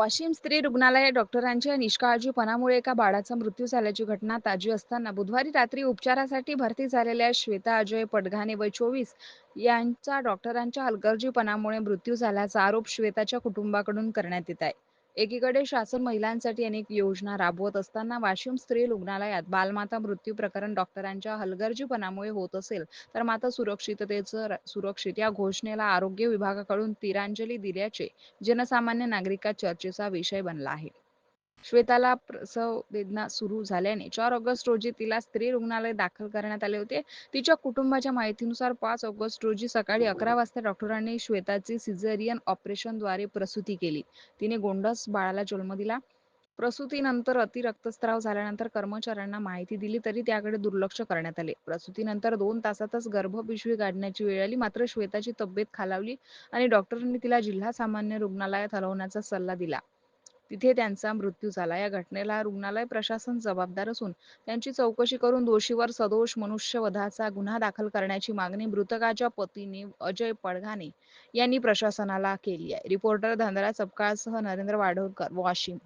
वाशिम स्त्री रुग्णालयात डॉक्टरांच्या निष्काळजीपणामुळे एका बाळाचा मृत्यू झाल्याची घटना ताजी असताना बुधवारी रात्री उपचारासाठी भरती झालेल्या श्वेता अजय पडघाने वय चोवीस यांचा डॉक्टरांच्या हलगर्जीपणामुळे मृत्यू झाल्याचा आरोप श्वेताच्या कुटुंबाकडून करण्यात येत आहे. एकीकडे शासन महिलांसाठी अनेक योजना राबवत असताना वाशिम स्त्री रुग्णालयात बालमाता मृत्यू प्रकरण डॉक्टरांच्या हलगर्जीपणामुळे होत असेल तर माता सुरक्षिततेचं र- सुरक्षित या घोषणेला आरोग्य विभागाकडून तिरांजली दिल्याचे जनसामान्य नागरिकात चर्चेचा विषय बनला आहे. श्वेताला प्रसव वेदना सुरू झाल्याने चार ऑगस्ट रोजी तिला स्त्री रुग्णालयात दाखल करण्यात आले होते. तिच्या कुटुंबाच्या माहितीनुसार पाच ऑगस्ट रोजी सकाळी अकरा वाजता डॉक्टरांनी श्वेताची सिझेरियन ऑपरेशनद्वारे प्रसूती केली. तिने गोंडस बाळाला जन्म दिला. प्रसूतीनंतर अति रक्तस्राव झाल्यानंतर कर्मचाऱ्यांना माहिती दिली तरी त्याकडे दुर्लक्ष करण्यात आले. प्रसूतीनंतर दोन तासातच गर्भपिशवी काढण्याची वेळ आली. मात्र श्वेताची तब्येत खालावली आणि डॉक्टरांनी तिला जिल्हा सामान्य रुग्णालयात हलवण्याचा सल्ला दिला. तिथे त्यांचा मृत्यू झाला. या घटनेला रुग्णालय प्रशासन जबाबदार असून त्यांची चौकशी करून दोषीवर सदोष मनुष्यवधाचा गुन्हा दाखल करण्याची मागणी मृतकाच्या पतीने अजय पडघाने यांनी प्रशासनाला केली आहे. रिपोर्टर धनराज सपकाळसह नरेंद्र वाडोळकर वाशिम.